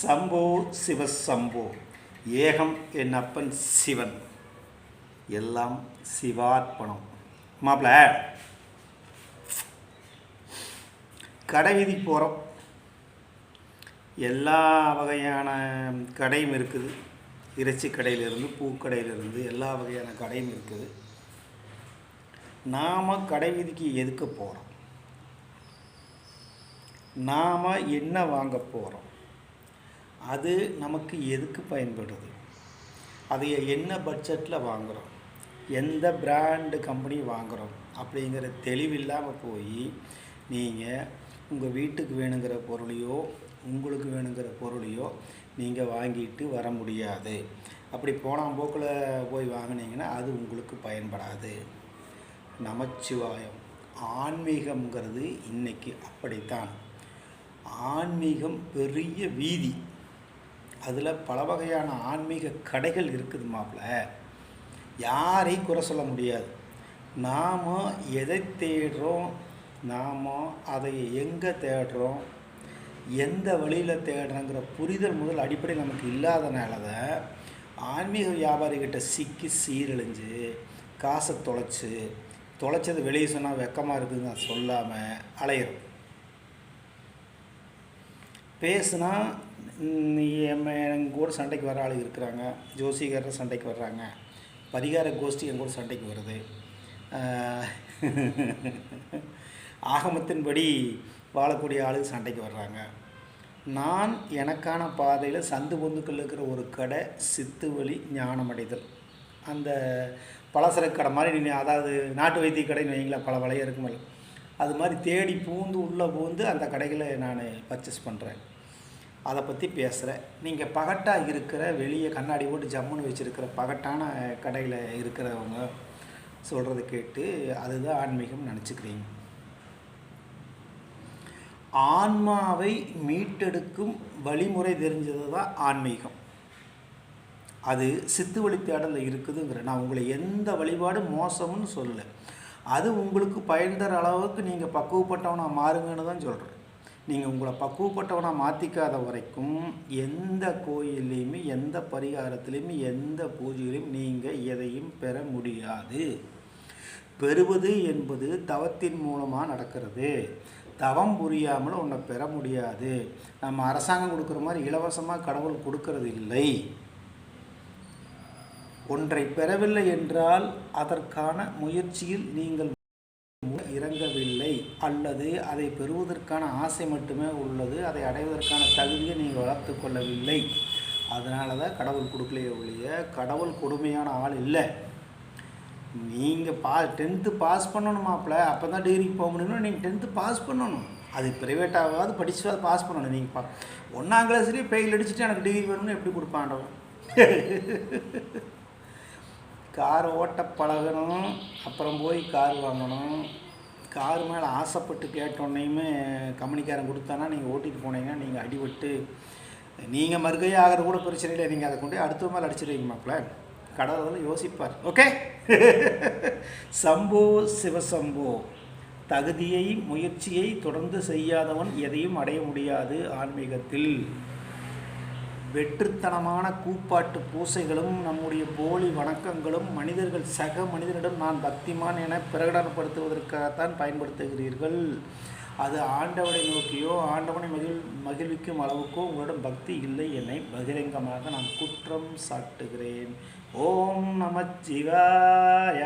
சம்போ சிவசம்போ ஏகம் என் அப்பன் சிவன். எல்லாம் சிவார்ப்பணம். மாப்பிள கடை வீதிக்கு போகிறோம் எல்லா வகையான கடையும் இருக்குது. இறைச்சி கடையிலிருந்து பூக்கடையிலிருந்து எல்லா வகையான கடையும் இருக்குது. நாம் கடை வீதிக்கு எதுக்கு போகிறோம் நாம் என்ன வாங்க போகிறோம் அது நமக்கு எதுக்கு பயன்படுது? அதை என்ன பட்ஜெட்டில் வாங்குகிறோம் எந்த பிராண்டு கம்பெனி வாங்குகிறோம் அப்படிங்கிற தெளிவில்லாமல் போய் நீங்கள் உங்கள் வீட்டுக்கு வேணுங்கிற பொருளையோ உங்களுக்கு வேணுங்கிற பொருளையோ நீங்கள் வாங்கிட்டு வர முடியாது. அப்படி போனால் போக்கில் போய் வாங்கினீங்கன்னா அது உங்களுக்கு பயன்படாது. நமச்சிவாயம். ஆன்மீகம்ங்கிறது இன்றைக்கி அப்படித்தான். ஆன்மீகம் பெரிய வீதி. அதில் பல வகையான ஆன்மீக கடைகள் இருக்குது மாப்பிள்ள யாரையும் குறை சொல்ல முடியாது. நாம் எதை தேடுறோம்? நாம் அதை எங்கே தேடுறோம்? எந்த வழியில் தேடுறோங்கிற புரிதல் முதல் அடிப்படை நமக்கு இல்லாதனால தான் ஆன்மீக வியாபாரிகிட்ட சிக்கி சீரழிஞ்சு காசை தொலைச்சி தொலைச்சது வெளியே சொன்னால் வெக்கமாக இருக்குதுன்னு சொல்லாமல் அலையிறோம். பேசுனா எங்கள் கூட சண்டைக்கு வர ஆள் இருக்கிறாங்க. ஜோசிகர் சண்டைக்கு வர்றாங்க. பரிகார கோஷ்டி என் கூட சண்டைக்கு வருது. ஆகமத்தின்படி வாழக்கூடிய ஆளுங்க சண்டைக்கு வர்றாங்க. நான் எனக்கான பாதையில் சந்து பொந்துக்கள் இருக்கிற ஒரு கடை சித்து வழி ஞானமடைதல். அந்த பலசரக்கு கடை மாதிரி நீ அதாவது நாட்டு வைத்திய கடைன்னு வைங்களேன் பல வளைய இருக்குமில்ல. அது மாதிரி தேடி பூந்து உள்ளே பூந்து அந்த கடைகளை நான் பர்ச்சேஸ் பண்ணுறேன் அதை பற்றி பேசுகிறேன் நீங்கள் பகட்டாக இருக்கிற வெளியே கண்ணாடி போட்டு ஜம்முன்னு வச்சுருக்கிற பகட்டான கடையில் இருக்கிறவங்க சொல்கிறத கேட்டு அதுதான் ஆன்மீகம் நினச்சிக்கிறீங்க. ஆன்மாவை மீட்டெடுக்கும் வழிமுறை தெரிஞ்சது தான் ஆன்மீகம். அது சித்து வழி தேடலில் இருக்குதுங்கிற நான் உங்களை எந்த வழிபாடும் மோசம்னு சொல்லலை. அது உங்களுக்கு பயன் தர அளவுக்கு நீங்கள் பக்குவப்பட்டவனாக மாறுங்கன்னு தான் சொல்கிறேன் நீங்கள் உங்களை பக்குவப்பட்டவனாக மாற்றிக்காத வரைக்கும் எந்த கோயில்லையுமே எந்த பரிகாரத்துலேயுமே எந்த பூஜையிலையும் நீங்கள் எதையும் பெற முடியாது. பெறுவது என்பது தவத்தின் மூலமாக நடக்கிறது. தவம் புரியாமல் உன்னை பெற முடியாது. நம்ம அரசாங்கம் கொடுக்குற மாதிரி இலவசமாக கடவுள் கொடுக்கறது இல்லை. ஒன்றை பெறவில்லை என்றால் அதற்கான முயற்சியில் நீங்கள் இறங்கவில்லை. அல்லது அதை பெறுவதற்கான ஆசை மட்டுமே உள்ளது. அதை அடைவதற்கான தகுதியை நீங்கள் வளர்த்து கொள்ளவில்லை. அதனால தான் கடவுள் கொடுக்கலையே ஒழிய கடவுள் கொடுமையான ஆள் இல்லை. நீங்கள் பா டென்த்து பாஸ் பண்ணணும் மாப்பிள்ள அப்போ தான் டிகிரிக்கு போக முடியும்னா நீங்கள் டென்த்து பாஸ் பண்ணணும். அது ப்ரைவேட்டாகாவது படிச்சு பாஸ் பண்ணணும். நீங்கள் பா ஒன்றாம் கிளாஸ்லேயே பெயில் அடிச்சுட்டு எனக்கு டிகிரி வேணும்னு எப்படி கொடுப்பாண்டவன் கார் ஓட்ட பழகணும் அப்புறம் போய் கார் வாங்கணும். கார் மேலே ஆசைப்பட்டு கேட்டோன்னையுமே கம்பெனிக்காரன் கொடுத்தானா நீங்கள் ஓட்டிட்டு போனீங்கன்னா நீங்கள் அடிபட்டு நீங்கள் மறுகையே ஆகிற கூட பிரச்சனை இல்லை. நீங்கள் அதை கொண்டு அடுத்த மேலே அடிச்சிடுவீங்க மாப்பிள்ள கடவுள் யோசிப்பார். ஓகே? சம்போ சிவசம்போ. தகுதியை முயற்சியை தொடர்ந்து செய்யாதவன் எதையும் அடைய முடியாது ஆன்மீகத்தில். வெற்றுத்தனமான கூப்பாட்டு பூசைகளும் நம்முடைய போலி வணக்கங்களும் மனிதர்கள் சக மனிதனிடம் நான் பக்திமான் என பிரகடனப்படுத்துவதற்காகத்தான் பயன்படுத்துகிறீர்கள். அது ஆண்டவனை நோக்கியோ ஆண்டவனை மகிழ் மகிழ்விக்கும் அளவுக்கோ உங்களிடம் பக்தி இல்லை என்னை பகிரங்கமாக நான் குற்றம் சாட்டுகிறேன். ஓம் நமச்சிவாய.